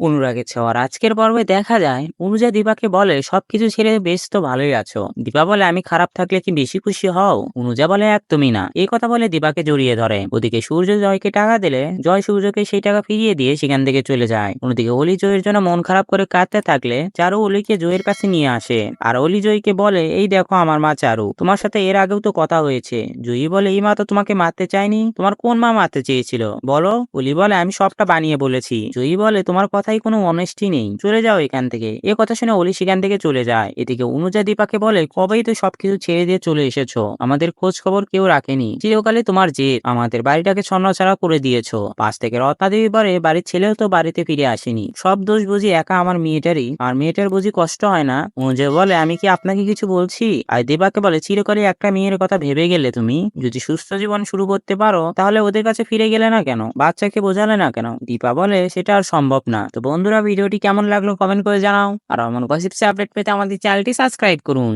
অনুরাগের ছোঁয়ার। আজকের পর্বে দেখা যায়, অনুজা দীপাকে বলে, সবকিছু ছেড়ে বেশ তো ভালোই আছো। দীপা বলে, আমি খারাপ থাকলে কি বেশি খুশি হও? অনুজা বলে, একদমই না। এই কথা বলে দীপাকে জড়িয়ে ধরে। ওদিকে সূর্য জয়কে টাকা দিলে, জয় সূর্যকে সেই টাকা ফিরিয়ে দিয়ে সেখান থেকে চলে যায়। অন্যদিকে অলি জয়ের জন্য মন খারাপ করে কাঁদতে থাকলে, চারু অলিকে জয়ের কাছে নিয়ে আসে। আর অলি জয়কে বলে, এই দেখো আমার মা চারু, তোমার সাথে এর আগেও তো কথা হয়েছে। জয়ী বলে, এই মা তো তোমাকে মারতে চায়নি? তোমার কোন মা মারতে চেয়েছিল? বলো, অলি বলে, আমি সবটা বানিয়ে বলেছি। জয়ী বলে, তোমার কথাই কোনো অনেস্টি নেই। চলে যাও এখান থেকে। এ কথা শুনে অলি সেখান থেকে চলে যায়। এদিকে অনুজা দীপাকে বলে, কবেই তো সবকিছু ছেড়ে দিয়ে চলে এসেছ? আমাদের খোঁজ খবর কেউ রাখেনি। চিরকালে তোমার জেদ আমাদের বাড়িটাকে ছন্নছাড়া করে দিয়েছ। পাশ থেকে রত্না দেবী পরে বাড়ির ছেলেও তো বাড়িতে ফিরে আসেনি। সব দোষ বুঝি একা আমার মেয়েটারই। আর মেয়েটার বুঝি কষ্ট হয় না? অনুজা বলে, আমি কি আপনাকে কিছু বলছি? আর দেবাকে বলে চিরকালে একটা মেয়ের কথা ভেবে গেলে তুমি। যদি সুস্থ জীবন শুরু করতে পারো, তাহলে ওদের কাছে ফিরে গেলে না কেন? বাচ্চাকে বোঝালে না কেন? দীপা বলে, সেটা আর সম্ভব না। বন্ধুরা, ভিডিওটি কেমন লাগল কমেন্ট করে জানাও। আর এমন গসিপসে আপডেট পেতে আমাদের চ্যানেলটি সাবস্ক্রাইব করুন।